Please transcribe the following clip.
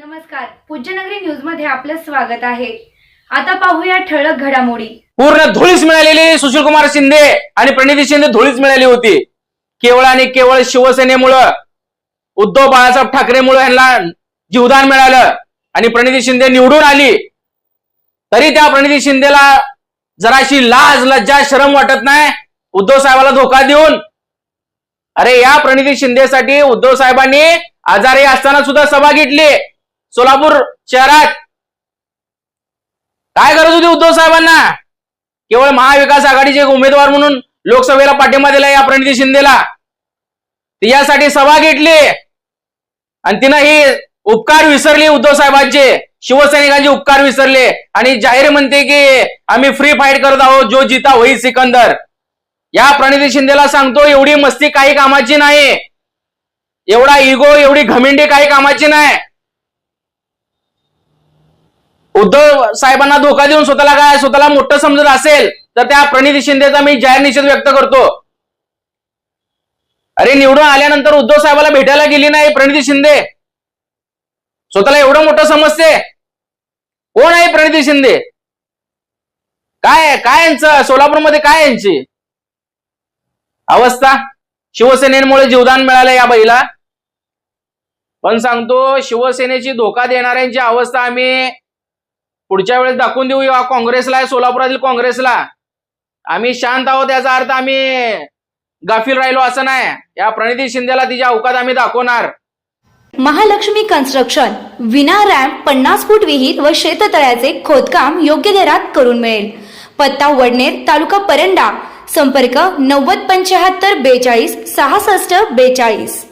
नमस्कार. पूज्यनगरी न्यूजमध्ये आपलं स्वागत आहे. आता पाहूया ठळक घडामोडी. पूर्ण धुळीच मिळालेली सुशील कुमार शिंदे आणि प्रणिती शिंदे धुळीच मिळाली होती. केवळ आणि केवळ शिवसेनेमुळं उद्धव बाळासाहेब ठाकरेमुळे यांना जीवदान मिळालं आणि प्रणिती शिंदे निवडून आली. तरी त्या प्रणिती शिंदेला जराशी लाज लज्जा शरम वाटत नाही. उद्धव साहेबाला धोका देऊन. अरे या प्रणिती शिंदेसाठी उद्धव साहेबांनी आजारी असताना सुद्धा सभा घेतली. सोलापूर शहरात. काय गरज होती उद्धव साहेबांना? केवळ महाविकास आघाडीचे उमेदवार म्हणून लोकसभेला पाठिंबा दिला या प्रणिती शिंदेला. यासाठी सभा घेतली. आणि तिनं ही उपकार विसरली उद्धव साहेबांचे. शिवसैनिकांचे उपकार विसरले. आणि जाहीर म्हणते की आम्ही फ्री फाईट करत आहोत जो जिता होई सिकंदर. या प्रणिती शिंदेला सांगतो एवढी मस्ती काही कामाची नाही. एवढा इगो एवढी घमेंडी काही कामाची नाही. उद्धव साहेबांना धोका देऊन स्वतःला काय स्वतःला मोठं समजत असेल तर त्या प्रणिती शिंदेचा मी जाहीर निषेध व्यक्त करतो. अरे निवडून आल्यानंतर उद्धव साहेबाला भेटायला गेली नाही प्रणिती शिंदे. स्वतःला एवढं मोठं समजते. कोण आहे प्रणिती शिंदे? काय काय यांचं? सोलापूरमध्ये काय यांची? अवस्था? शिवसेनेमुळे जीवदान मिळालं या बाईला. पण सांगतो शिवसेनेची धोका देणाऱ्यांची अवस्था आम्ही पुढच्या वेळेस दाखवून देऊ या काँग्रेसला सोलापुरातील काँग्रेसला. आम्ही शांत आहोत याचा अर्थ आम्ही गाफील राहिलो असं नाही. या प्रणिती शिंदेला तिच्या अवकात आम्ही दाखवणार. महालक्ष्मी कन्स्ट्रक्शन विना रॅम्प पन्नास फूट विहीर व शेततळ्याचे खोदकाम योग्य दरात करून मिळेल. पत्ता वडनेर तालुका परंडा. संपर्क नव्वद पंच्याहत्तर बेचाळीस सहासष्ट बेचाळीस.